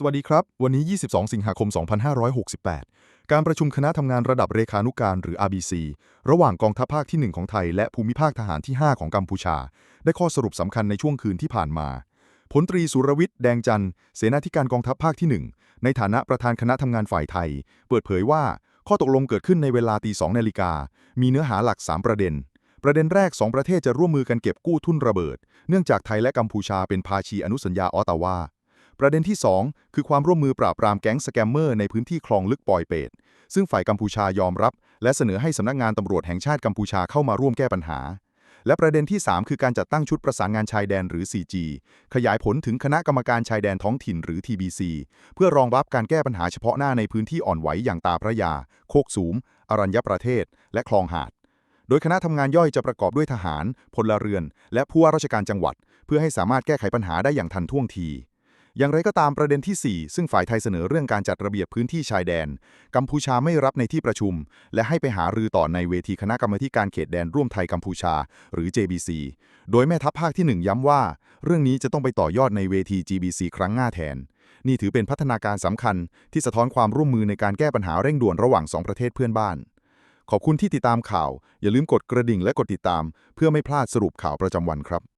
สวัสดีครับ วันนี้ 22 สิงหาคม 2568 การประชุมคณะทำงานระดับเรขานุการหรือ RBC ระหว่างกองทัพภาคที่ 1 ของไทย และภูมิภาคทหารที่ 5 ของกัมพูชา ได้ข้อสรุปสำคัญในช่วงคืนที่ผ่านมา พลตรีสุรวิทย์ แดงจันทร์ เสนาธิการกองทัพภาคที่ 1 ในฐานะประธานคณะทำงานฝ่ายไทย เปิดเผยว่า ข้อตกลงเกิดขึ้นในเวลาตี2นาฬิกา มีเนื้อหาหลัก 3 ประเด็น ประเด็นแรก 2 ประเทศจะร่วมมือกันเก็บกู้ทุนระเบิด เนื่องจากไทยและกัมพูชาเป็นภาชีอนุสัญญาออตตาวา ประเด็นที่ 2 คือความร่วมมือปราบปรามแก๊งสแกมเมอร์ในพื้นที่คลองลึกปอยเปตซึ่งฝ่ายกัมพูชายอมรับ และเสนอให้สำนักงานตำรวจแห่งชาติกัมพูชาเข้ามาร่วมแก้ปัญหา และประเด็นที่ 3 คือการจัดตั้งชุดประสานงานชายแดนหรือ 4G ขยายผลถึงคณะกรรมการชายแดนท้องถิ่นหรือ TBC เพื่อรองรับการแก้ปัญหาเฉพาะหน้าในพื้นที่อ่อนไหวอย่างตาพระยา โคกสูม อรัญญประเทศ และคลองหาด โดยคณะทำงานย่อยจะประกอบด้วยทหาร พลเรือน และผู้ว่าราชการจังหวัด เพื่อให้สามารถแก้ไขปัญหาได้อย่างทันท่วงที อย่างไรก็ตามประเด็นที่ 4 ซึ่งฝ่ายไทยเสนอเรื่องการจัดระเบียบพื้นที่ชายแดน กัมพูชาไม่รับในที่ประชุม และให้ไปหารือต่อในเวทีคณะกรรมการเขตแดนร่วมไทยกัมพูชา หรือ JBC โดยแม่ทัพภาคที่ 1 ย้ำว่า เรื่องนี้จะต้องไปต่อยอดในเวที GBC ครั้งหน้าแทน นี่ถือเป็นพัฒนาการสำคัญที่สะท้อนความร่วมมือในการแก้ปัญหาเร่งด่วนระหว่างสองประเทศเพื่อนบ้าน ขอบคุณที่ติดตามข่าว อย่าลืมกดกระดิ่งและกดติดตาม เพื่อไม่พลาดสรุปข่าวประจำวันครับ